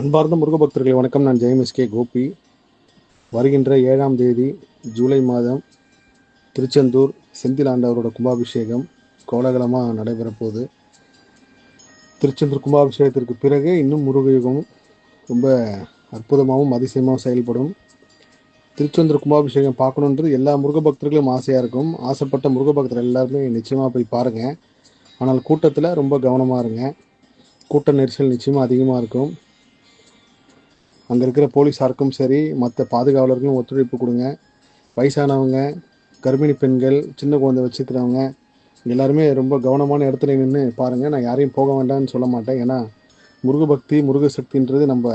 அன்பார்ந்த முருகபக்தர்களை வணக்கம். நான் ஜெயம் எஸ்கே கோபி. வருகின்ற ஏழாம் தேதி ஜூலை மாதம் திருச்செந்தூர் செந்தில் ஆண்டவரோட கும்பாபிஷேகம் கோலாகலமாக நடைபெறப்போகுது. திருச்செந்தூர் கும்பாபிஷேகத்திற்கு பிறகு இன்னும் முருகயுகம் ரொம்ப அற்புதமாகவும் அதிசயமாகவும் செயல்படும். திருச்செந்தூர் கும்பாபிஷேகம் பார்க்கணுன்றது எல்லா முருக பக்தர்களும் ஆசையாக இருக்கும். ஆசைப்பட்ட முருக பக்தர்கள் எல்லாருமே நிச்சயமாக போய் பாருங்கள் ஆனால் கூட்டத்தில் ரொம்ப கவனமாக இருங்க. கூட்ட நெரிசல் நிச்சயமாக அதிகமாக இருக்கும். அங்கே இருக்கிற போலீஸாருக்கும் சரி மற்ற பாதுகாவலர்களும் ஒத்துழைப்பு கொடுங்க. வயசானவங்க கர்ப்பிணி பெண்கள் சின்ன குழந்தை வச்சுக்கிறவங்க எல்லாருமே ரொம்ப கவனமான இடத்துல நின்று பாருங்கள் நான் யாரையும் போக வேண்டாம்னு சொல்ல மாட்டேன். ஏன்னா முருக பக்தி முருக சக்தின்றது நம்ம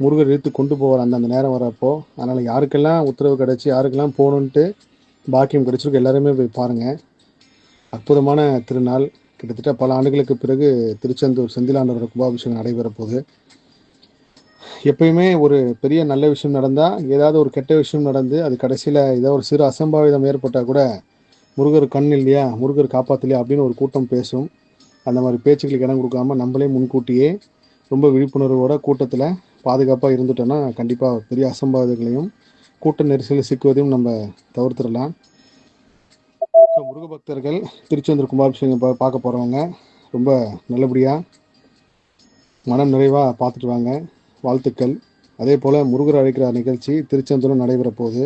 முருகர் இழுத்து கொண்டு போவார் அந்த அந்த நேரம் வரப்போ அதனால் யாருக்கெல்லாம் உத்தரவு கிடச்சி யாருக்கெல்லாம் போகணுன்ட்டு பாக்கியம் கிடச்சிருக்கு எல்லாருமே போய் பாருங்கள் அற்புதமான திருநாள். கிட்டத்தட்ட பல ஆண்டுகளுக்கு பிறகு திருச்செந்தூர் செந்திலாண்டவர் கும்பாபிஷேகம் நடைபெற போகுது எப்பயுமே ஒரு பெரிய நல்ல விஷயம் நடந்தால் ஏதாவது ஒரு கெட்ட விஷயம் நடந்து அது கடைசியில் ஏதாவது ஒரு சிறு அசம்பாவிதம் ஏற்பட்டால் கூட முருகர் கண் இல்லையா முருகர் காப்பாற்றலையா அப்படின்னு ஒரு கூட்டம் பேசும். அந்த மாதிரி பேச்சுக்களுக்கு இடம் கொடுக்காம நம்மளே முன்கூட்டியே ரொம்ப விழிப்புணர்வோட கூட்டத்தில் பாதுகாப்பாக இருந்துட்டோன்னா கண்டிப்பாக பெரிய அசம்பாவிதங்களையும் கூட்ட நெரிசலில் சிக்குவதையும் நம்ம தவிர்த்துடலாம். ஸோ முருக பக்தர்கள் திருச்செந்தூர் கும்பாபிஷேகம் பா பார்க்க போகிறவங்க ரொம்ப நல்லபடியாக மனம் நிறைவாக பார்த்துட்டு வாங்க. வாழ்த்துக்கள். அதே போல் முருகர் அழைக்கிறார் நிகழ்ச்சி திருச்செந்தூரில் நடைபெற போகுது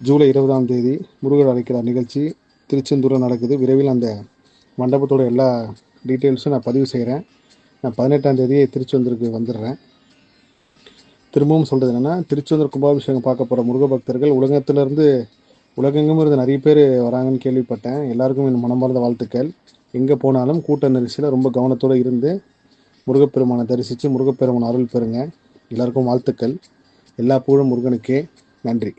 ஜூலை இருபதாம் தேதி முருகர் அழைக்கிறார் நிகழ்ச்சி திருச்செந்தூரில் நடக்குது. விரைவில் அந்த மண்டபத்தோட எல்லா டீட்டெயில்ஸும் நான் பதிவு செய்கிறேன் நான் பதினெட்டாம் தேதி திருச்செந்தூருக்கு வந்துடுறேன். திரும்பவும் சொல்கிறது என்னென்னா திருச்செந்தூர் கும்பாபிஷேகம் பார்க்க போகிற முருக பக்தர்கள் உலகத்திலேருந்து உலகெங்கும் இருந்து நிறைய பேர் வராங்கன்னு கேள்விப்பட்டேன். எல்லாருக்கும் என் மனமார்ந்த வாழ்த்துக்கள். எங்கே போனாலும் கூட்ட நெரிசலில் ரொம்ப கவனத்தோடு இருந்து முருகப்பெருமானை தரிசித்து முருகப்பெருமான் அருள் பெறுங்க. எல்லாருக்கும் வாழ்த்துக்கள். எல்லா புகழும் முருகனுக்கே. நன்றி.